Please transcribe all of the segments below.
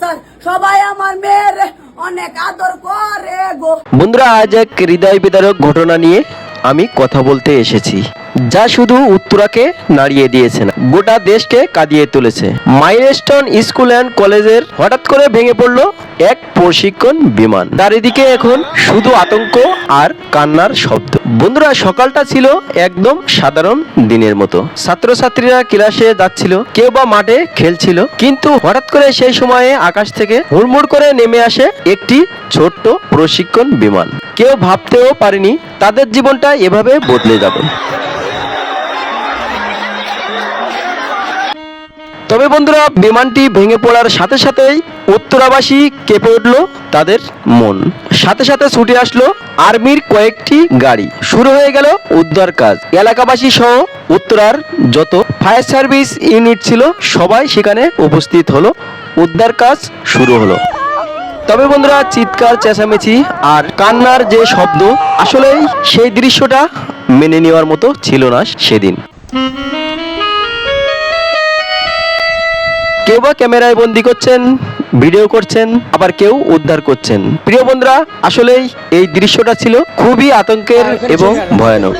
Sir সবাই আমার মেয়ের অনেক আদর করে গো। বন্ধুরা, আজ এক হৃদয় বিদারক ঘটনা নিয়ে আমি কথা বলতে এসেছি, যা শুধু উত্তরাকে নাড়িয়ে দিয়েছে না, গোটা দেশকে কাঁদিয়ে তুলেছে। মাইলস্টোন স্কুল অ্যান্ড কলেজের হঠাৎ করে ভেঙে পড়ল এক প্রশিক্ষণ বিমান। চারিদিকে এখন শুধু আতঙ্ক আর কান্নার শব্দ। বন্ধুরা, সকালটা ছিল একদম সাধারণ দিনের মতো। ছাত্রছাত্রীরা ক্লাসে যাচ্ছিল, কেউ বা মাঠে খেলছিল, কিন্তু হঠাৎ করে সেই সময়ে আকাশ থেকে হুড়মুড় করে নেমে আসে একটি ছোট্ট প্রশিক্ষণ বিমান। কেউ ভাবতেও পারেনি তাদের জীবনটা এভাবে বদলে যাবে। তবে বন্ধুরা, বিমানটি ভেঙে পড়ার সাথে সাথেই উত্তরাবাসী কেঁপে উঠল তাদের মন। সাথে সাথে ছুটে আসলো আর্মির কয়েকটি গাড়ি। শুরু হয়ে গেল উদ্ধার কাজ। এলাকাবাসী সহ উত্তরার যত ফায়ার সার্ভিস ইউনিট ছিল, সবাই সেখানে উপস্থিত হলো। উদ্ধার কাজ শুরু হলো। তবে বন্ধুরা, চিৎকার, চেঁচামেচি আর কান্নার যে শব্দ, আসলেই সেই দৃশ্যটা মেনে নেওয়ার মতো ছিল না সেদিন। কেউ বা ক্যামেরায় বন্দি করছেন ভিডিও করছেন আবার কেউ উদ্ধার করছেন। প্রিয় বন্ধুরা আসলেই এই দৃশ্যটা ছিল খুবই আতঙ্কের এবং ভয়ানক।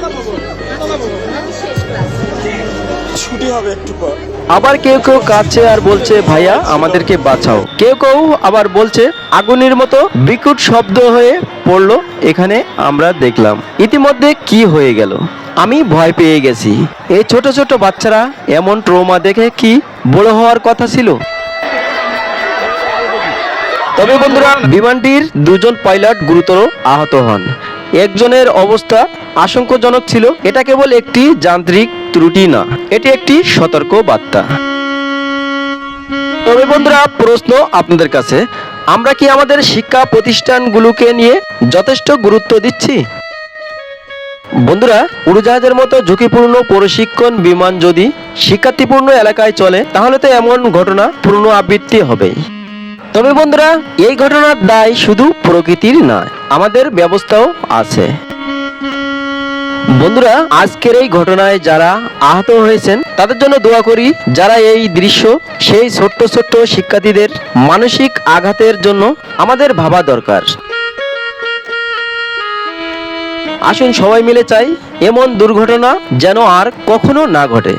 ছুটি হবে একটু পর। আবার কেউ কেউ কাছে আর বলছে, ভাইয়া, আমাদেরকে বাঁচাও। কেউ কেউ আবার বলছে, আগুনের মতো বিকট শব্দ হয়ে পড়ল, এখানে আমরা দেখলাম। ইতিমধ্যে কি হয়ে গেল? আমি ভয় পেয়ে গেছি। এই ছোট ছোট বাচ্চারা এমন ট্রোমা দেখে কি বড় হওয়ার কথা ছিল? তবে বন্ধুরা, বিমানটির দুজন পাইলট গুরুতর আহত হন। একজনের অবস্থা আশঙ্কাজনক ছিল। এটা কেবল একটি যান্ত্রিক ত্রুটি না। এটি একটি সতর্ক বার্তা। তবে বন্ধুরা, প্রশ্ন আপনাদের কাছে, আমরা কি আমাদের শিক্ষা প্রতিষ্ঠানগুলোকে নিয়ে যথেষ্ট গুরুত্ব দিচ্ছি? বন্ধুরা, উড়োজাহাজের মতো ঝুঁকিপূর্ণ প্রশিক্ষণ বিমান যদি শিক্ষার্থীপূর্ণ এলাকায় চলে, তাহলে তো এমন ঘটনা পূর্ণ আবৃত্তি হবেই তবে বন্ধুরা, এই ঘটনার দায় শুধু প্রকৃতির নয়, আমাদের ব্যবস্থাও আছে। বন্ধুরা, আজকের এই ঘটনায় যারা আহত হয়েছেন, তাদের জন্য দোয়া করি, যারা এই দৃশ্য, সেই ছোট্ট ছোট্ট শিক্ষার্থীদের মানসিক আঘাতের জন্য আমাদের ভাবা দরকার। আসুন সবাই মিলে চাই, এমন দুর্ঘটনা যেন আর কখনো না ঘটে।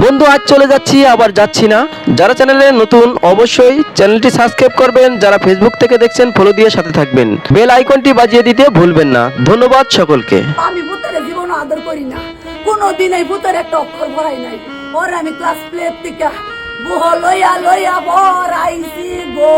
বন্ধু, আজ চলে যাচ্ছি, আবার যাচ্ছি না। যারা চ্যানেলে নতুন, অবশ্যই চ্যানেলটি সাবস্ক্রাইব করবেন। যারা ফেসবুক থেকে দেখছেন ফলো দিয়ে সাথে থাকবেন। বেল আইকনটি বাজিয়ে দিতে ভুলবেন না। ধন্যবাদ সকলকে। আমি ভূতের জীবন আদর করি না। কোনো দিন এই ভূতের একটা অক্ষর পড়াই নাই। ওর আমি ক্লাস প্লে থেকে বহ লইয়া লইয়া বর গো।